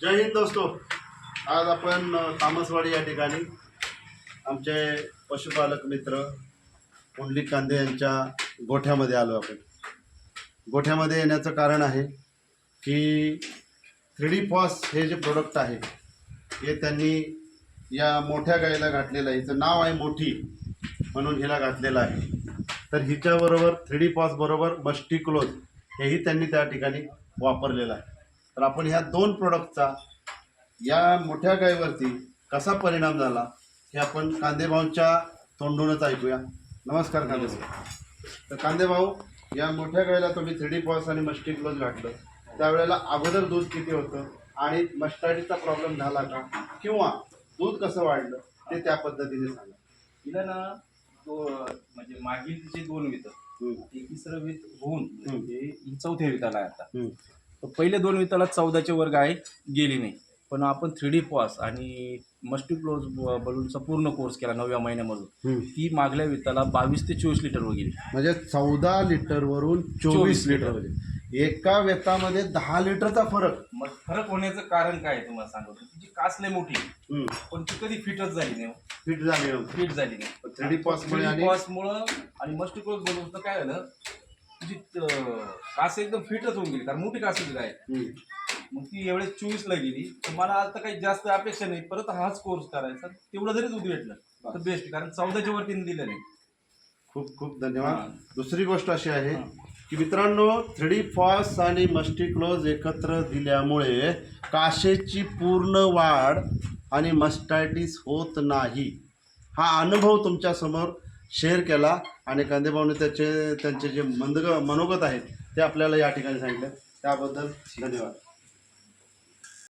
जय हिंद दोस्तो. आज आपण तामसवाडी या ठिकाणी आमचे पशुपालक मित्र कुंडली कांदे यांच्या गोठ्यामध्ये आलो आपण. गोठ्यामध्ये येण्याचं कारण आहे की थ्री डी पॉस हे जे प्रोडक्ट आहे हे त्यांनी या मोठ्या गाईला घातलेलं आहे. हिचं नाव आहे मोठी म्हणून हिला घातलेलं आहे. तर हिच्याबरोबर थ्री डी पॉस बरोबर मस्टी क्लोज हेही त्यांनी त्या ठिकाणी वापरलेलं आहे. तर आपण ह्या दोन प्रोडक्टचा या मोठ्या गायीवरती कसा परिणाम झाला हे आपण कांदेभाऊंच्या तोंडूनच ऐकूया. नमस्कार कांदे तर कांदेभाऊ या मोठ्या गायीला तुम्ही थ्री डी पॉस आणि मस्टी क्लोज घातलं. त्यावेळेला अगोदर दूध किती होतं आणि मस्टार्डीचा प्रॉब्लेम झाला का? किंवा दूध कसं वाढलं? ते त्या पद्धतीने सांगा. तिला ना तो म्हणजे मागील तिचे दोन वित. ते तिसरं वित होऊन. म्हणजे ही चौथ्या विताला आहे आता. तर पहिले दोन विताला चौदाचे वर्ग आहे गेली नाही. पण आपण थ्री डी पॉस आणि मस्टी क्लोज बलूनचा पूर्ण कोर्स केला नवव्या महिन्यामधून. ती मागल्या विताला बावीस ते चोवीस लिटर वर गेली. म्हणजे चौदा लिटरवरून चोवीस चोवीस लिटर. एका व्यतामध्ये दहा लिटरचा फरक. मग फरक होण्याचं कारण काय आहे तुम्हाला सांगतो तिची कास लय मोठी पण ती कधी फिटच झाली नाही फिट झाले फिट झाली नाही. 3D POS मुळे आणि- मस्टी क्लोज बलून काय झालं? तुझी कास एकदम फिटच होऊन गेली कारण मोठी कास होती हम्म. मग ती एवढे चोवीसला गेली. तर मला आता काही जास्त अपेक्षा नाही. परत हाच कोर्स करायचा. तेवढं जरी दूध भेटलं तर बेस्ट कारण चौदाच्या वरती दिलं नाही खूप खूप धन्यवाद. दुसरी गोष्ट अशी आहे. की मित्रांनो थ्री फॉस आणि मस्टी क्लोज एकत्र दिल्यामुळे काशेची पूर्ण वाढ आणि मस्टायटिस होत नाही. हा अनुभव तुमच्यासमोर शेअर केला आणि कांदेभाऊने त्याचे त्यांचे जे मंदग मनोगत आहेत ते आपल्याला या ठिकाणी सांगितलं. त्याबद्दल धन्यवाद.